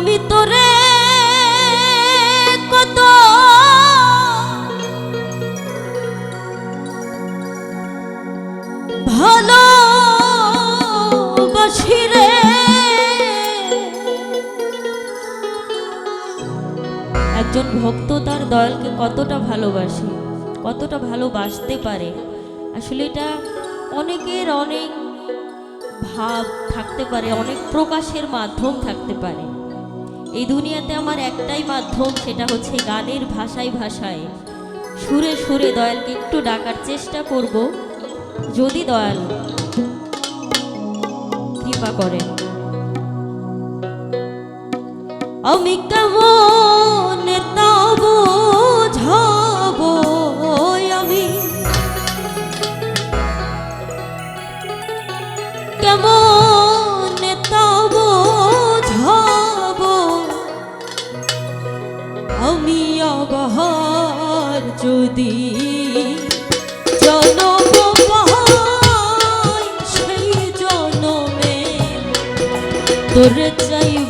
আমি তোরে কত? ভালো একজন ভক্ত তার দয়ালকে কতটা ভালোবাসে, কতটা ভালোবাসতে পারে, আসলে এটা অনেকের অনেক ভাব থাকতে পারে, অনেক প্রকাশের মাধ্যম থাকতে পারে। এই দুনিয়াতে আমার একটাই মাধ্যম, সেটা হচ্ছে গানের ভাষায় ভাষায়। সুরে সুরে দয়ালকে একটু ডাকার চেষ্টা করব, যদি দয়াল কৃপা করেন। আমি কেমন তা যদি জনম সেই জনমে তোর চাইব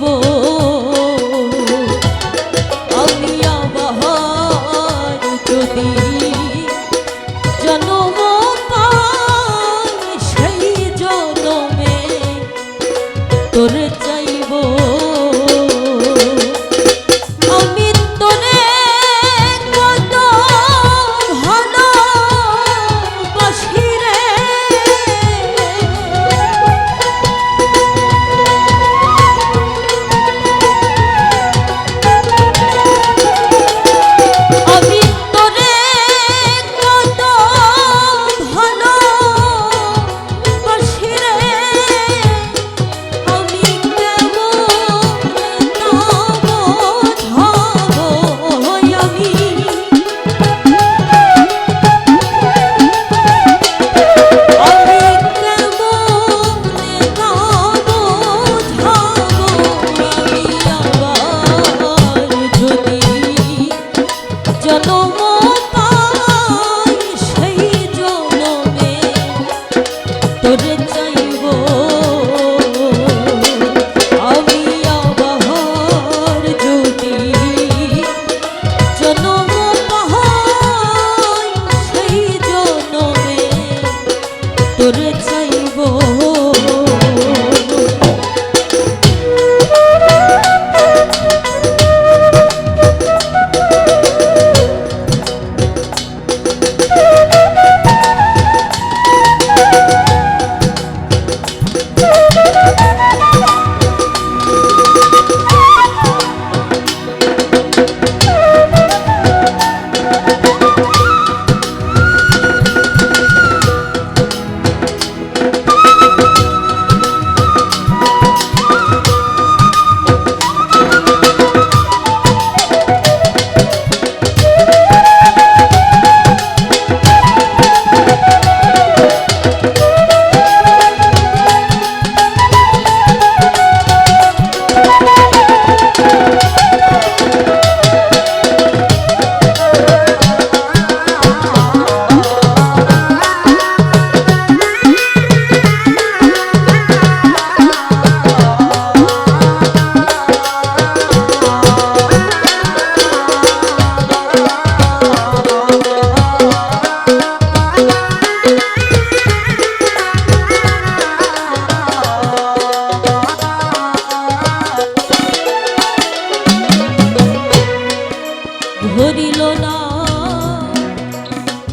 ধরিল না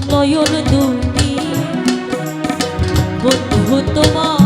নয়ন দুটি বন্ধু তোমার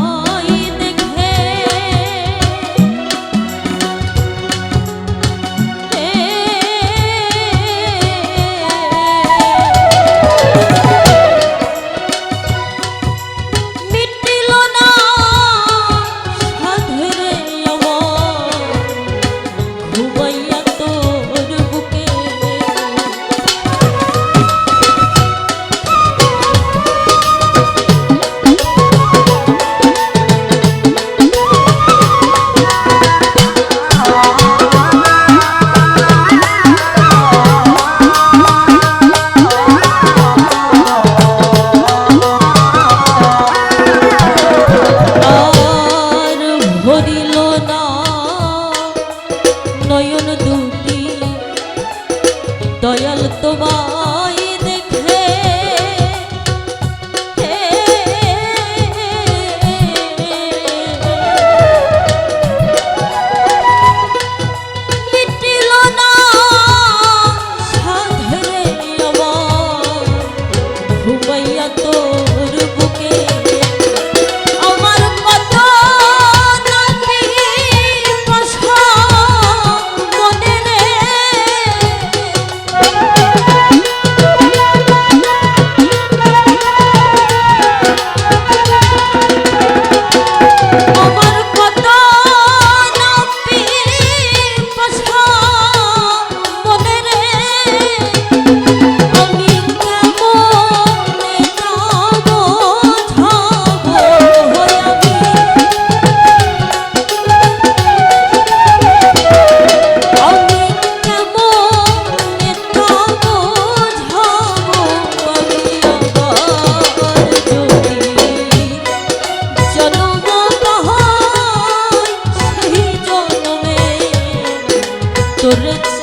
তোর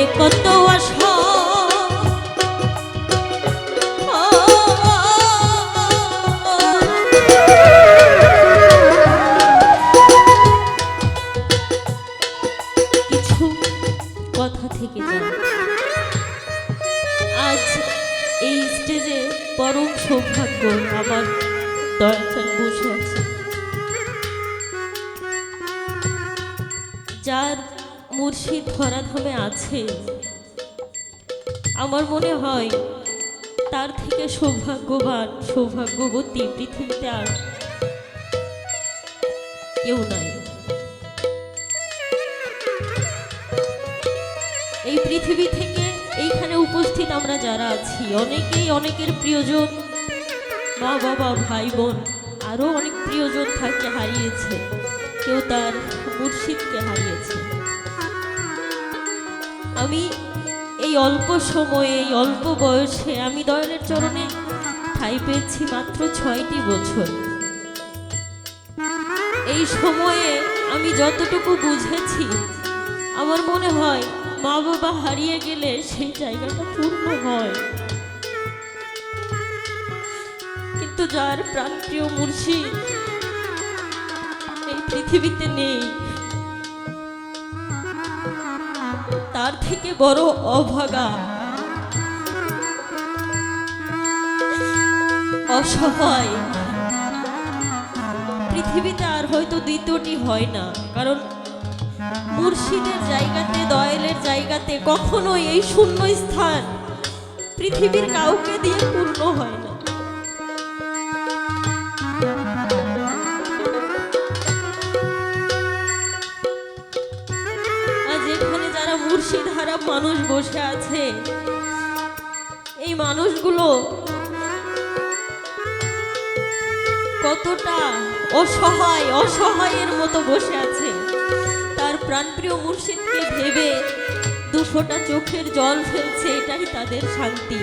মনে কত আশা। কিছু কথা থেকে যায় আজ এই স্টেজে পরম সৌভাগ্য আমার দয়াচান বসে আছে। যার মুর্শিদ ধরাধামে আছে। আমার মনে হয় তার থেকে সৌভাগ্যবান, সৌভাগ্যবতী পৃথিবীতে আর কেউ নাই। এই পৃথিবী থেকে এইখানে উপস্থিত আমরা যারা আছি, অনেকেই অনেকের প্রিয়জন। মা, বাবা, ভাই, বোন আরও অনেক প্রিয়জন থাকে হারিয়েছে। কেউ তার মুর্শিদকে হারিয়েছে। আমি এই অল্প সময়ে, এই অল্প বয়সে আমি দয়ালের চরণে ঠাই পেয়েছি মাত্র ছয়টি বছর। এই সময়ে আমি যতটুকু বুঝেছি, আমার মনে হয় মা বাবা হারিয়ে গেলে সেই জায়গাটা পূর্ণ হয়। কিন্তু যার প্রাণপ্রিয় মুর্শিদ এই পৃথিবীতে নেই। তার থেকে বড় অভাগা। অসহায়। পৃথিবীতে আর হয়তো দ্বিতীয়টি হয় না, কারণ মুর্শিদের জায়গাতে, দয়ালের জায়গাতে কখনোই এই শূন্য স্থান পৃথিবীর কাউকে দিয়ে পূর্ণ হয় না। বসে আছে। এই মানুষগুলো কতটা অসহায়, অসহায়ের মতো বসে আছে। তার প্রাণপ্রিয় মুর্শিদকে ভেবে দুশোটা চোখের জল ফেলছে, এটাই তাদের শান্তি।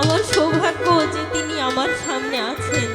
আমার সৌভাগ্য যে তিনি আমার সামনে আছেন।